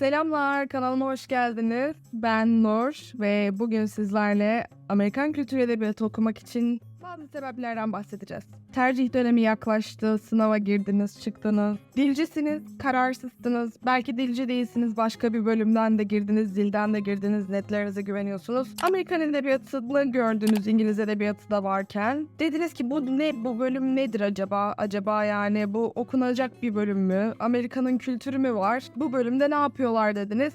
Selamlar, kanalıma hoş geldiniz. Ben Nur ve bugün sizlerle Amerikan kültür edebiyatı okumak için bazı sebeplerden bahsedeceğiz. Tercih dönemi yaklaştı, sınava girdiniz, çıktınız. Dilcisiniz, kararsızsınız. Belki dilci değilsiniz, başka bir bölümden de girdiniz, dilden de girdiniz, netlerinize güveniyorsunuz. Amerikan edebiyatını gördünüz, İngiliz edebiyatı da varken. Dediniz ki bu ne, bu bölüm nedir acaba? Acaba yani bu okunacak bir bölüm mü? Amerika'nın kültürü mü var? Bu bölümde ne yapıyorlar dediniz.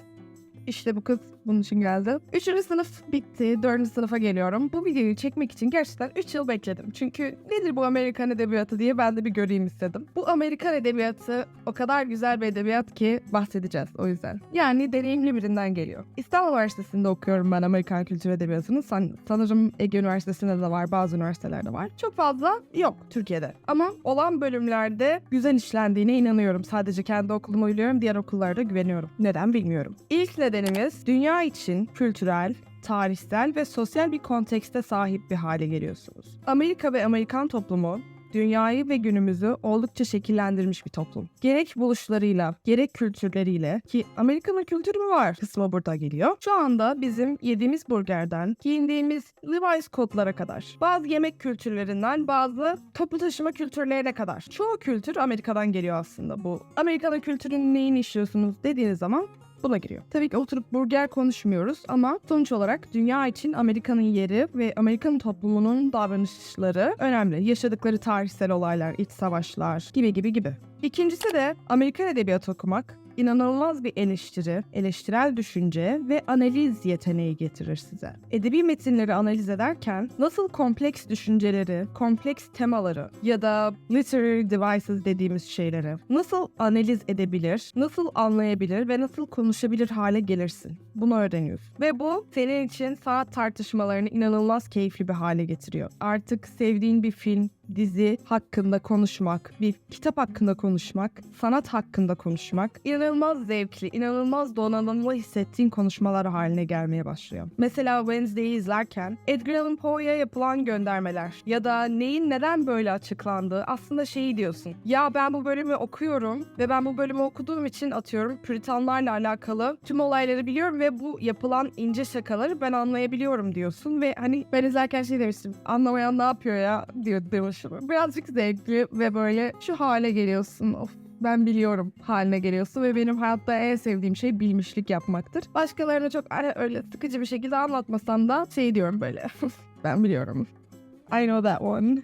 İşte bu kız bunun için geldi. Üçüncü sınıf bitti. Dördüncü sınıfa geliyorum. Bu videoyu çekmek için gerçekten 3 yıl bekledim. Çünkü nedir bu Amerikan edebiyatı diye ben de bir göreyim istedim. Bu Amerikan edebiyatı o kadar güzel bir edebiyat ki bahsedeceğiz o yüzden. Yani deneyimli birinden geliyor. İstanbul Üniversitesi'nde okuyorum ben Amerikan Kültür Edebiyatı'nı. San- sanırım Ege Üniversitesi'nde de var, bazı üniversitelerde var. Çok fazla yok Türkiye'de. Ama olan bölümlerde güzel işlendiğine inanıyorum. Sadece kendi okulumu biliyorum, diğer okullarda güveniyorum. Neden bilmiyorum. İlk nedenimiz dünya için kültürel, tarihsel ve sosyal bir kontekste sahip bir hale geliyorsunuz. Amerika ve Amerikan toplumu dünyayı ve günümüzü oldukça şekillendirmiş bir toplum. Gerek buluşlarıyla, gerek kültürleriyle ki Amerika'nın kültürü mü var kısmı burada geliyor. Şu anda bizim yediğimiz burgerden, giyindiğimiz Levi's kodlara kadar, bazı yemek kültürlerinden bazı toplu taşıma kültürlerine kadar. Çoğu kültür Amerika'dan geliyor aslında bu. Amerika'nın kültürünün neyini işliyorsunuz dediğiniz zaman buna giriyor. Tabii ki oturup burger konuşmuyoruz ama sonuç olarak dünya için Amerika'nın yeri ve Amerikan toplumunun davranışları önemli. Yaşadıkları tarihsel olaylar, iç savaşlar gibi gibi gibi. İkincisi de Amerikan edebiyatı okumak inanılmaz bir eleştiri, eleştirel düşünce ve analiz yeteneği getirir size. Edebi metinleri analiz ederken nasıl kompleks düşünceleri, kompleks temaları ya da literary devices dediğimiz şeyleri nasıl analiz edebilir, nasıl anlayabilir ve nasıl konuşabilir hale gelirsin. Bunu öğreniyorsun. Ve bu senin için sanat tartışmalarını inanılmaz keyifli bir hale getiriyor. Artık sevdiğin bir film, dizi hakkında konuşmak, bir kitap hakkında konuşmak, sanat hakkında konuşmak inanılmaz zevkli, inanılmaz donanımlı hissettiğin konuşmalar haline gelmeye başlıyor. Mesela Wednesday'i izlerken Edgar Allan Poe'ya yapılan göndermeler ya da neyin neden böyle açıklandığı aslında şeyi diyorsun. Ya ben bu bölümü okuyorum ve ben bu bölümü okuduğum için atıyorum Püritanlarla alakalı tüm olayları biliyorum ve bu yapılan ince şakaları ben anlayabiliyorum diyorsun ve hani ben izlerken şey demiştim anlamayan ne yapıyor ya diyor demişim. Birazcık zevkli ve böyle şu hale geliyorsun of ben biliyorum haline geliyorsun ve benim hayatta en sevdiğim şey bilmişlik yapmaktır. Başkalarına çok öyle sıkıcı bir şekilde anlatmasam da şey diyorum böyle ben biliyorum. I know that one.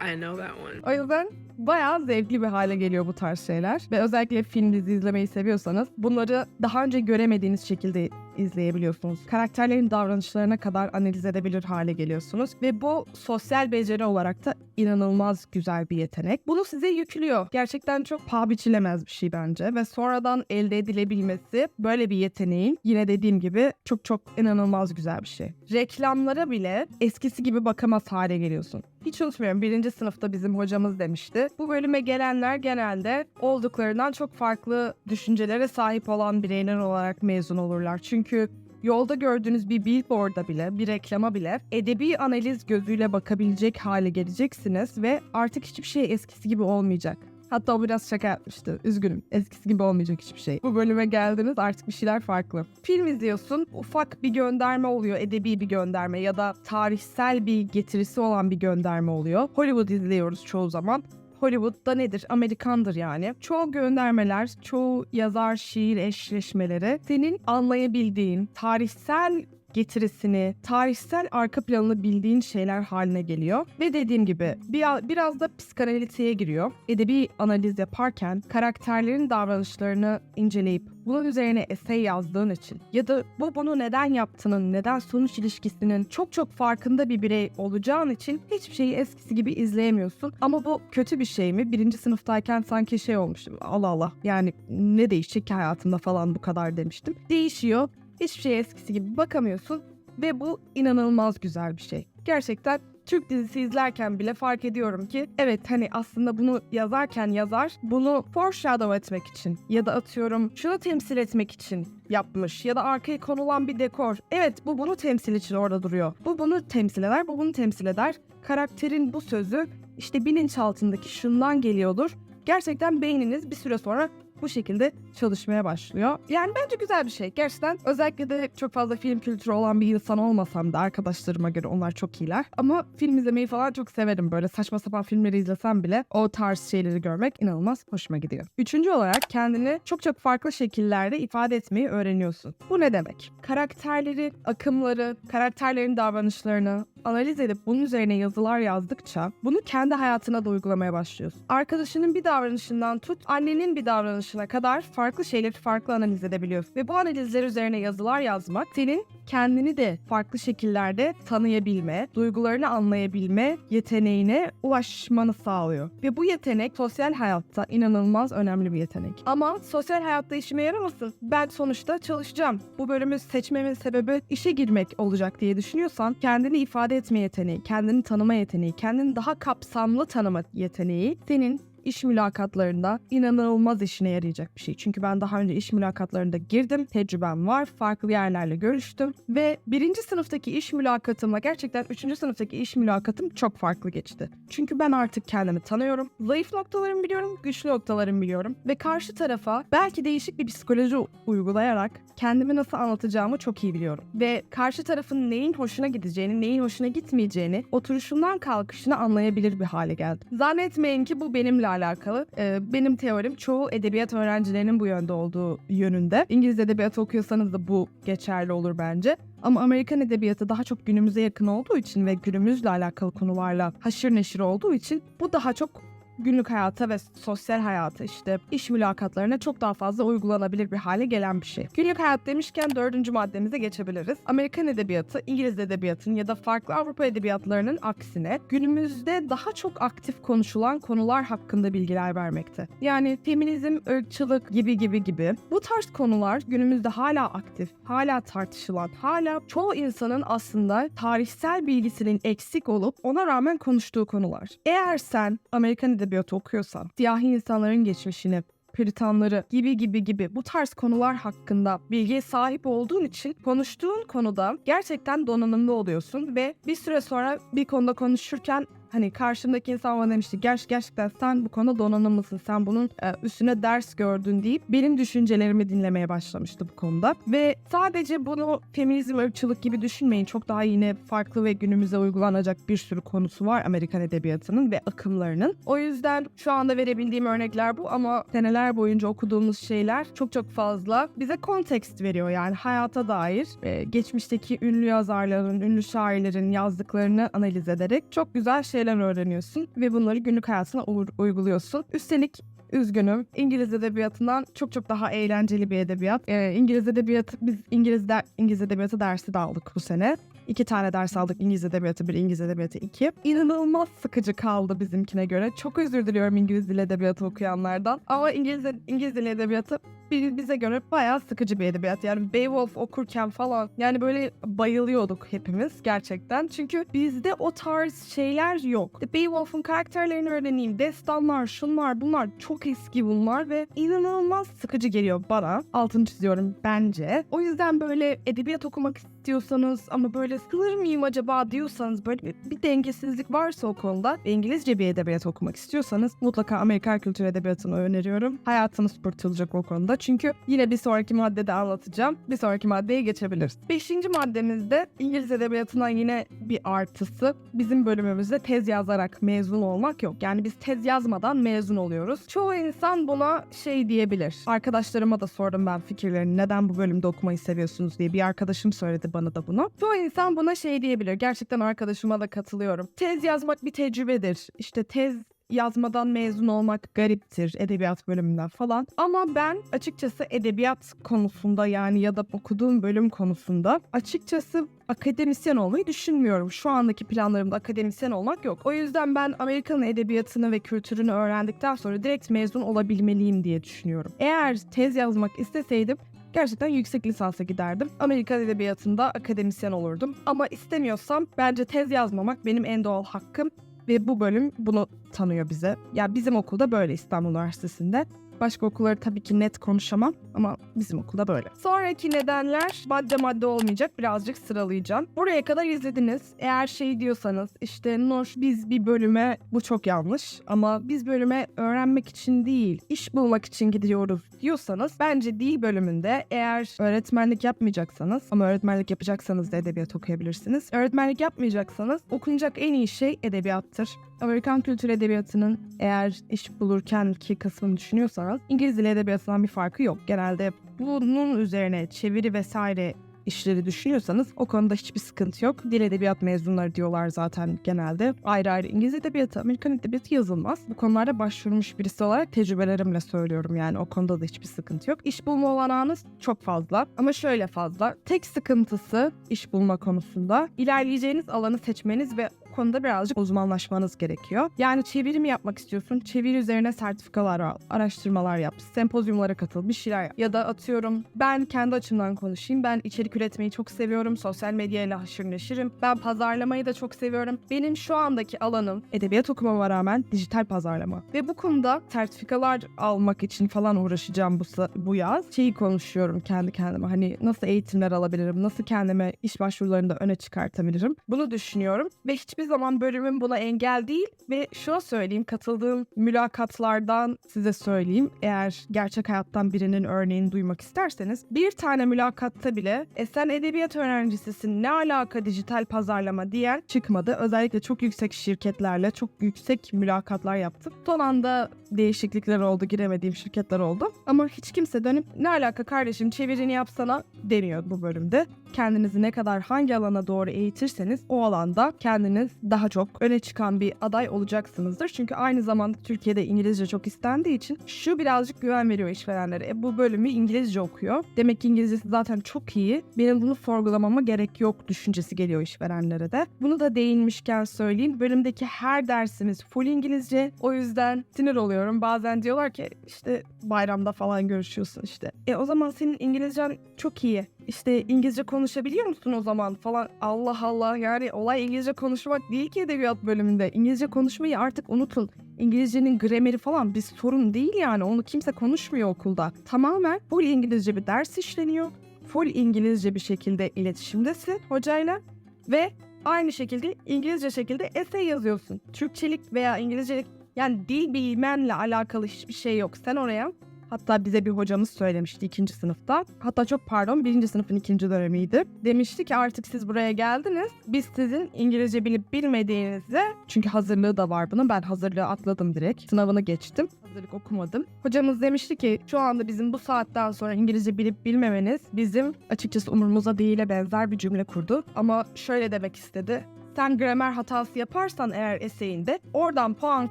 I know that one. O yüzden bayağı zevkli bir hale geliyor bu tarz şeyler. Ve özellikle film dizi izlemeyi seviyorsanız bunları daha önce göremediğiniz şekilde izleyebiliyorsunuz. Karakterlerin davranışlarına kadar analiz edebilir hale geliyorsunuz. Ve bu sosyal beceri olarak da inanılmaz güzel bir yetenek. Bunu size yüklüyor. Gerçekten çok paha biçilemez bir şey bence. Ve sonradan elde edilebilmesi böyle bir yeteneğin yine dediğim gibi çok çok inanılmaz güzel bir şey. Reklamlara bile eskisi gibi bakamaz hale geliyorsun. Hiç unutmuyorum birinci sınıfta bizim hocamız demişti. Bu bölüme gelenler genelde olduklarından çok farklı düşüncelere sahip olan bireyler olarak mezun olurlar. Çünkü yolda gördüğünüz bir billboard'a bile, bir reklama bile edebi analiz gözüyle bakabilecek hale geleceksiniz ve artık hiçbir şey eskisi gibi olmayacak. Hatta o biraz şaka yapmıştı. Üzgünüm. Eskisi gibi olmayacak hiçbir şey. Bu bölüme geldiniz artık bir şeyler farklı. Film izliyorsun. Ufak bir gönderme oluyor. Edebi bir gönderme ya da tarihsel bir getirisi olan bir gönderme oluyor. Hollywood izliyoruz çoğu zaman. Hollywood'da nedir? Amerikandır yani. Çoğu göndermeler, çoğu yazar şiir eşleşmeleri senin anlayabildiğin tarihsel getirisini, tarihsel arka planını bildiğin şeyler haline geliyor. Ve dediğim gibi bir, biraz da psikanalitiğe giriyor. Edebi analiz yaparken karakterlerin davranışlarını inceleyip bunun üzerine essay yazdığın için ya da bu bunu neden yaptığının, neden sonuç ilişkisinin çok çok farkında bir birey olacağın için hiçbir şeyi eskisi gibi izleyemiyorsun. Ama bu kötü bir şey mi? Birinci sınıftayken sanki şey olmuştum. Allah Allah yani ne değişecek ki hayatımda falan bu kadar demiştim. Değişiyor. Hiçbir şey eskisi gibi bakamıyorsun ve bu inanılmaz güzel bir şey. Gerçekten Türk dizisi izlerken bile fark ediyorum ki evet hani aslında bunu yazarken yazar bunu foreshadow etmek için ya da atıyorum şunu temsil etmek için yapmış ya da arkaya konulan bir dekor. Evet bu bunu temsil için orada duruyor. Bu bunu temsil eder, bu bunu temsil eder. Karakterin bu sözü işte bilinçaltındaki şundan geliyordur. Gerçekten beyniniz bir süre sonra bu şekilde çalışmaya başlıyor. Yani bence güzel bir şey. Gerçekten özellikle de çok fazla film kültürü olan bir insan olmasam da arkadaşlarıma göre onlar çok iyiler. Ama film izlemeyi falan çok severim. Böyle saçma sapan filmleri izlesem bile o tarz şeyleri görmek inanılmaz hoşuma gidiyor. Üçüncü olarak kendini çok çok farklı şekillerde ifade etmeyi öğreniyorsun. Bu ne demek? Karakterleri, akımları, karakterlerin davranışlarını analiz edip bunun üzerine yazılar yazdıkça bunu kendi hayatına da uygulamaya başlıyorsun. Arkadaşının bir davranışından tut, annenin bir davranışına kadar farklı şeyleri farklı analiz edebiliyorsun. Ve bu analizler üzerine yazılar yazmak senin kendini de farklı şekillerde tanıyabilme, duygularını anlayabilme yeteneğine ulaşmanı sağlıyor. Ve bu yetenek sosyal hayatta inanılmaz önemli bir yetenek. Ama sosyal hayatta işime yaramasın. Ben sonuçta çalışacağım. Bu bölümü seçmemin sebebi işe girmek olacak diye düşünüyorsan kendini ifade etme yeteneği, kendini tanıma yeteneği, kendini daha kapsamlı tanıma yeteneği senin iş mülakatlarında inanılmaz işine yarayacak bir şey. Çünkü ben daha önce iş mülakatlarında girdim, tecrübem var, farklı yerlerle görüştüm ve birinci sınıftaki iş mülakatımla gerçekten üçüncü sınıftaki iş mülakatım çok farklı geçti. Çünkü ben artık kendimi tanıyorum, zayıf noktalarımı biliyorum, güçlü noktalarımı biliyorum ve karşı tarafa belki değişik bir psikoloji uygulayarak kendimi nasıl anlatacağımı çok iyi biliyorum. Ve karşı tarafın neyin hoşuna gideceğini, neyin hoşuna gitmeyeceğini oturuşundan kalkışına anlayabilir bir hale geldim. Zannetmeyin ki bu benimle alakalı. Ee, benim teorim çoğu edebiyat öğrencilerinin bu yönde olduğu yönünde. İngiliz edebiyatı okuyorsanız da bu geçerli olur bence. Ama Amerikan edebiyatı daha çok günümüze yakın olduğu için ve günümüzle alakalı konularla haşır neşir olduğu için bu daha çok günlük hayata ve sosyal hayata işte iş mülakatlarına çok daha fazla uygulanabilir bir hale gelen bir şey. Günlük hayat demişken dördüncü maddemize geçebiliriz. Amerikan edebiyatı, İngiliz edebiyatının ya da farklı Avrupa edebiyatlarının aksine günümüzde daha çok aktif konuşulan konular hakkında bilgiler vermekte. Yani feminizm, ırkçılık gibi gibi gibi. Bu tarz konular günümüzde hala aktif, hala tartışılan, hala çoğu insanın aslında tarihsel bilgisinin eksik olup ona rağmen konuştuğu konular. Eğer sen Amerikan edebiyatı okuyorsan, siyahi insanların geçmişini, Püritanları gibi gibi gibi bu tarz konular hakkında bilgiye sahip olduğun için konuştuğun konuda gerçekten donanımlı oluyorsun ve bir süre sonra bir konuda konuşurken hani karşımdaki insan bana demişti Ger gerçekten sen bu konuda donanımlısın sen bunun e, üstüne ders gördün. deyip benim düşüncelerimi dinlemeye başlamıştı bu konuda. Ve sadece bunu feminizm ırkçılık gibi düşünmeyin çok daha yine farklı ve günümüze uygulanacak bir sürü konusu var Amerikan edebiyatının ve akımlarının. O yüzden şu anda verebildiğim örnekler bu ama seneler boyunca okuduğumuz şeyler çok çok fazla bize kontekst veriyor. Yani hayata dair e, geçmişteki ünlü yazarların ünlü şairlerin yazdıklarını analiz ederek çok güzel şeyler öğreniyorsun ve bunları günlük hayatına uyguluyorsun. Üstelik Üzgünüm. İngiliz edebiyatından çok çok daha eğlenceli bir edebiyat. Ee, İngiliz edebiyatı, biz İngiliz, de, İngiliz edebiyatı dersi de aldık bu sene. İki tane ders aldık İngiliz edebiyatı bir, İngiliz edebiyatı iki. İnanılmaz sıkıcı kaldı bizimkine göre. Çok özür diliyorum İngiliz dil edebiyatı okuyanlardan. Ama İngiliz, İngiliz dil edebiyatı bi- bize göre bayağı sıkıcı bir edebiyat. Yani Beowulf okurken falan yani böyle bayılıyorduk hepimiz gerçekten. Çünkü bizde o tarz şeyler yok. Beowulf'un karakterlerini öğreneyim. Destanlar, şunlar, bunlar çok eski bunlar ve inanılmaz sıkıcı geliyor bana. Altını çiziyorum bence. O yüzden böyle edebiyat okumak istiyorsanız ama böyle sığır mıyım acaba diyorsanız böyle bir, bir dengesizlik varsa o konuda İngilizce bir edebiyat okumak istiyorsanız mutlaka Amerikan kültür edebiyatını öneriyorum. Hayatınız kurtulacak o konuda. Çünkü yine bir sonraki maddede anlatacağım. Bir sonraki maddeye geçebiliriz. Beşinci maddemizde İngiliz edebiyatından yine bir artısı. Bizim bölümümüzde tez yazarak mezun olmak yok. Yani biz tez yazmadan mezun oluyoruz. Çoğu insan buna şey diyebilir. Arkadaşlarıma da sordum ben fikirlerini. Neden bu bölümde okumayı seviyorsunuz diye. Bir arkadaşım söyledi bana da bunu. Çoğu insan buna şey diyebilir. Gerçekten arkadaşıma da katılıyorum. Tez yazmak bir tecrübedir. İşte tez yazmadan mezun olmak gariptir edebiyat bölümünden falan. Ama ben açıkçası edebiyat konusunda yani ya da okuduğum bölüm konusunda açıkçası akademisyen olmayı düşünmüyorum. Şu andaki planlarımda akademisyen olmak yok. O yüzden ben Amerikan edebiyatını ve kültürünü öğrendikten sonra direkt mezun olabilmeliyim diye düşünüyorum. Eğer tez yazmak isteseydim gerçekten yüksek lisansa giderdim. Amerikan edebiyatında akademisyen olurdum. Ama istemiyorsam bence tez yazmamak benim en doğal hakkım ve bu bölüm bunu tanıyor bize. Ya bizim okulda böyle İstanbul Üniversitesi'nde. Başka okulları tabii ki net konuşamam ama bizim okulda böyle. Sonraki nedenler madde madde olmayacak. Birazcık sıralayacağım. Buraya kadar izlediniz. Eğer şey diyorsanız işte Nur biz bir bölüme bu çok yanlış ama biz bölüme öğrenmek için değil iş bulmak için gidiyoruz diyorsanız bence dil bölümünde eğer öğretmenlik yapmayacaksanız ama öğretmenlik yapacaksanız da edebiyat okuyabilirsiniz. Öğretmenlik yapmayacaksanız okunacak en iyi şey edebiyattır. Amerikan kültür edebiyatının eğer iş bulurken ki kısmını düşünüyorsanız İngiliz dili edebiyatından bir farkı yok. Genelde bunun üzerine çeviri vesaire işleri düşünüyorsanız o konuda hiçbir sıkıntı yok. Dil edebiyat mezunları diyorlar zaten genelde. Ayrı ayrı İngiliz edebiyatı, Amerikan edebiyatı yazılmaz. Bu konularda başvurmuş birisi olarak tecrübelerimle söylüyorum yani o konuda da hiçbir sıkıntı yok. İş bulma olanağınız çok fazla ama şöyle fazla. Tek sıkıntısı iş bulma konusunda ilerleyeceğiniz alanı seçmeniz ve konuda birazcık uzmanlaşmanız gerekiyor. Yani çeviri mi yapmak istiyorsun? Çeviri üzerine sertifikalar al, araştırmalar yap, sempozyumlara katıl, bir şeyler yap. Ya da atıyorum ben kendi açımdan konuşayım. Ben içerik üretmeyi çok seviyorum. Sosyal medyayla haşır neşirim. Ben pazarlamayı da çok seviyorum. Benim şu andaki alanım edebiyat okumama rağmen dijital pazarlama. Ve bu konuda sertifikalar almak için falan uğraşacağım bu, bu yaz. Şeyi konuşuyorum kendi kendime. Hani nasıl eğitimler alabilirim? Nasıl kendime iş başvurularında öne çıkartabilirim? Bunu düşünüyorum. Ve hiçbir zaman bölümüm buna engel değil. Ve şunu söyleyeyim. Katıldığım mülakatlardan size söyleyeyim. Eğer gerçek hayattan birinin örneğini duymak isterseniz bir tane mülakatta bile e sen edebiyat öğrencisisin ne alaka dijital pazarlama diyen çıkmadı. Özellikle çok yüksek şirketlerle çok yüksek mülakatlar yaptım. Son anda değişiklikler oldu, giremediğim şirketler oldu. Ama hiç kimse dönüp ne alaka kardeşim çevirini yapsana demiyor bu bölümde. Kendinizi ne kadar hangi alana doğru eğitirseniz o alanda kendiniz daha çok öne çıkan bir aday olacaksınızdır. Çünkü aynı zamanda Türkiye'de İngilizce çok istendiği için şu birazcık güven veriyor işverenlere. E, bu bölümü İngilizce okuyor. Demek ki İngilizcesi zaten çok iyi. Benim bunu sorgulamama gerek yok düşüncesi geliyor işverenlere de. Bunu da değinmişken söyleyeyim. Bölümdeki her dersimiz full İngilizce. O yüzden sinir oluyorum. Bazen diyorlar ki işte bayramda falan görüşüyorsun işte. E o zaman senin İngilizcen çok iyi. İşte İngilizce konuşabiliyor musun o zaman falan. Allah Allah yani olay İngilizce konuşmak değil ki edebiyat bölümünde. İngilizce konuşmayı artık unutun. İngilizcenin grameri falan bir sorun değil yani. Onu kimse konuşmuyor okulda. Tamamen full İngilizce bir ders işleniyor. Full İngilizce bir şekilde iletişimdesin hocayla ve aynı şekilde İngilizce şekilde essay yazıyorsun. Türkçelik veya İngilizcelik yani dil bilmenle alakalı hiçbir şey yok. Sen oraya Hatta bize bir hocamız söylemişti ikinci sınıfta. Hatta çok pardon birinci sınıfın ikinci dönemiydi. Demişti ki artık siz buraya geldiniz. Biz sizin İngilizce bilip bilmediğinizi çünkü hazırlığı da var bunun. Ben hazırlığı atladım direkt. Sınavını geçtim. Hazırlık okumadım. Hocamız demişti ki şu anda bizim bu saatten sonra İngilizce bilip bilmemeniz bizim açıkçası umurumuza değile benzer bir cümle kurdu. Ama şöyle demek istedi sen gramer hatası yaparsan eğer eseyinde oradan puan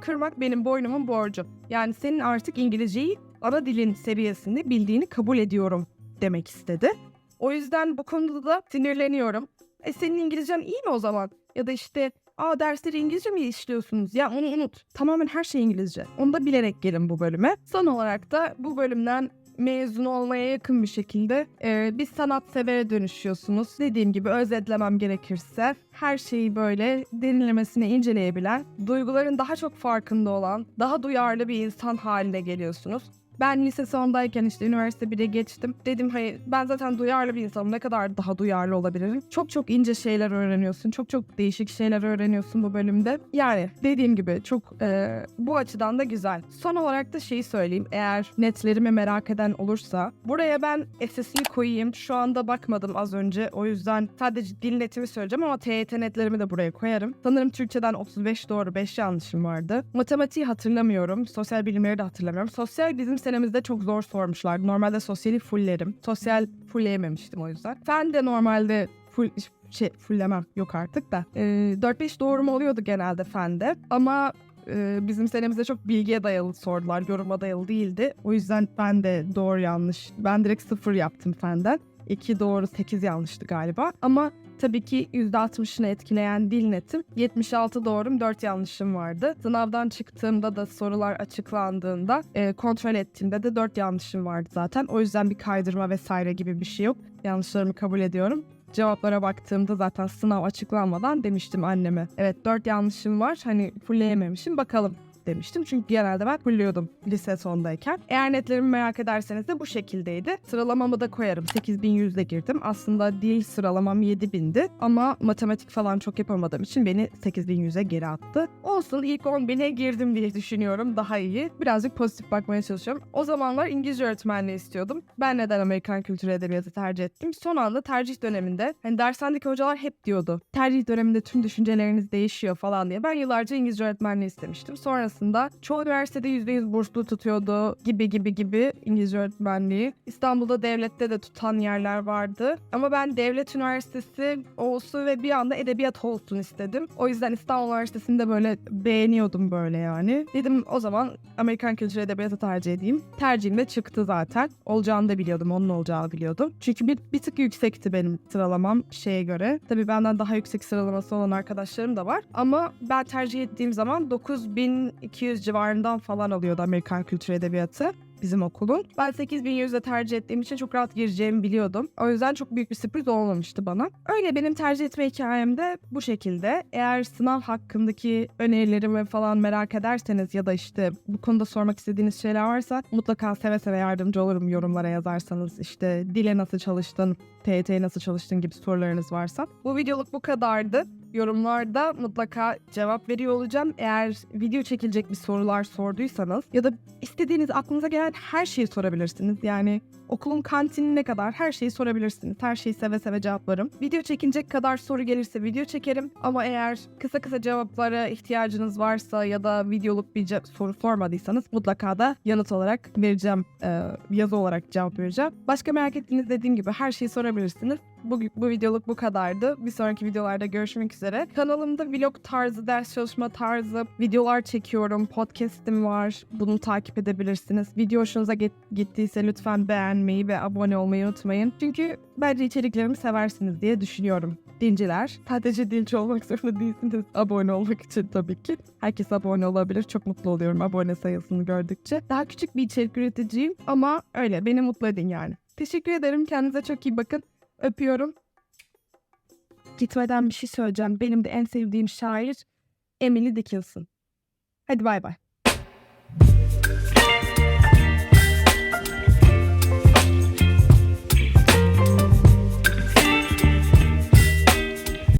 kırmak benim boynumun borcu. Yani senin artık İngilizceyi ana dilin seviyesinde bildiğini kabul ediyorum demek istedi. O yüzden bu konuda da sinirleniyorum. E senin İngilizcen iyi mi o zaman? Ya da işte aa dersleri İngilizce mi işliyorsunuz? Ya onu unut. Tamamen her şey İngilizce. Onu da bilerek gelin bu bölüme. Son olarak da bu bölümden mezun olmaya yakın bir şekilde e, bir sanatsevere dönüşüyorsunuz. Dediğim gibi özetlemem gerekirse her şeyi böyle derinlemesine inceleyebilen, duyguların daha çok farkında olan, daha duyarlı bir insan haline geliyorsunuz. Ben lise sondayken işte üniversite 1'e geçtim. Dedim hayır ben zaten duyarlı bir insanım. Ne kadar daha duyarlı olabilirim? Çok çok ince şeyler öğreniyorsun. Çok çok değişik şeyler öğreniyorsun bu bölümde. Yani dediğim gibi çok e, bu açıdan da güzel. Son olarak da şeyi söyleyeyim. Eğer netlerimi merak eden olursa buraya ben SS'ini koyayım. Şu anda bakmadım az önce. O yüzden sadece dil netimi söyleyeceğim ama TYT netlerimi de buraya koyarım. Sanırım Türkçeden 35 doğru 5 yanlışım vardı. Matematiği hatırlamıyorum. Sosyal bilimleri de hatırlamıyorum. Sosyal bizim senemizde çok zor sormuşlardı. Normalde sosyali fulllerim. Sosyal fullleyememiştim o yüzden. Fen de normalde full şey fullemem yok artık da. Ee, 4-5 doğrum oluyordu genelde fende. Ama e, bizim senemizde çok bilgiye dayalı sordular. Yoruma dayalı değildi. O yüzden ben de doğru yanlış. Ben direkt sıfır yaptım fenden. 2 doğru 8 yanlıştı galiba. Ama tabii ki %60'ını etkileyen dil netim 76 doğrum 4 yanlışım vardı. Sınavdan çıktığımda da sorular açıklandığında e, kontrol ettiğimde de 4 yanlışım vardı zaten. O yüzden bir kaydırma vesaire gibi bir şey yok. Yanlışlarımı kabul ediyorum. Cevaplara baktığımda zaten sınav açıklanmadan demiştim anneme. Evet 4 yanlışım var hani fullleyememişim bakalım istemiştim. Çünkü genelde ben fulluyordum lise sondayken. Eğer netlerimi merak ederseniz de bu şekildeydi. Sıralamamı da koyarım. 8100'de girdim. Aslında dil sıralamam 7000'di ama matematik falan çok yapamadığım için beni 8100'e geri attı. Olsun ilk 10.000'e girdim diye düşünüyorum. Daha iyi. Birazcık pozitif bakmaya çalışıyorum. O zamanlar İngilizce öğretmenliği istiyordum. Ben neden Amerikan kültürü edebiyatı tercih ettim? Son anda tercih döneminde hani dershanedeki hocalar hep diyordu. Tercih döneminde tüm düşünceleriniz değişiyor falan diye. Ben yıllarca İngilizce öğretmenliği istemiştim. Sonrasında çoğu üniversitede %100 burslu tutuyordu gibi gibi gibi İngilizce öğretmenliği. İstanbul'da devlette de tutan yerler vardı. Ama ben devlet üniversitesi olsun ve bir anda edebiyat olsun istedim. O yüzden İstanbul Üniversitesi'nde böyle beğeniyordum böyle yani. Dedim o zaman Amerikan kültürü edebiyatı tercih edeyim. Tercihim de çıktı zaten. Olacağını da biliyordum, onun olacağını biliyordum. Çünkü bir, bir tık yüksekti benim sıralamam şeye göre. Tabii benden daha yüksek sıralaması olan arkadaşlarım da var. Ama ben tercih ettiğim zaman 9200 civarından falan alıyordu Amerikan kültürü edebiyatı bizim okulun. Ben 8100'de tercih ettiğim için çok rahat gireceğimi biliyordum. O yüzden çok büyük bir sürpriz olmamıştı bana. Öyle benim tercih etme hikayem de bu şekilde. Eğer sınav hakkındaki önerilerimi falan merak ederseniz ya da işte bu konuda sormak istediğiniz şeyler varsa mutlaka seve seve yardımcı olurum yorumlara yazarsanız. işte dile nasıl çalıştın, TYT'ye nasıl çalıştın gibi sorularınız varsa. Bu videoluk bu kadardı yorumlarda mutlaka cevap veriyor olacağım. Eğer video çekilecek bir sorular sorduysanız ya da istediğiniz aklınıza gelen her şeyi sorabilirsiniz. Yani okulun kantinine kadar her şeyi sorabilirsiniz. Her şeyi seve seve cevaplarım. Video çekilecek kadar soru gelirse video çekerim. Ama eğer kısa kısa cevaplara ihtiyacınız varsa ya da videoluk bir soru sormadıysanız mutlaka da yanıt olarak vereceğim. e, yazı olarak cevap vereceğim. Başka merak ettiğiniz dediğim gibi her şeyi sorabilirsiniz. Bu, bu videoluk bu kadardı. Bir sonraki videolarda görüşmek üzere. Kanalımda vlog tarzı, ders çalışma tarzı videolar çekiyorum. Podcast'im var. Bunu takip edebilirsiniz. Video hoşunuza git- gittiyse lütfen beğenmeyi ve abone olmayı unutmayın. Çünkü bence içeriklerimi seversiniz diye düşünüyorum. Dinciler. Sadece dilci olmak zorunda değilsiniz. Abone olmak için tabii ki. Herkes abone olabilir. Çok mutlu oluyorum abone sayısını gördükçe. Daha küçük bir içerik üreticiyim ama öyle. Beni mutlu edin yani. Teşekkür ederim. Kendinize çok iyi bakın. Öpüyorum. Gitmeden bir şey söyleyeceğim. Benim de en sevdiğim şair Emily Dickinson. Hadi bay bay.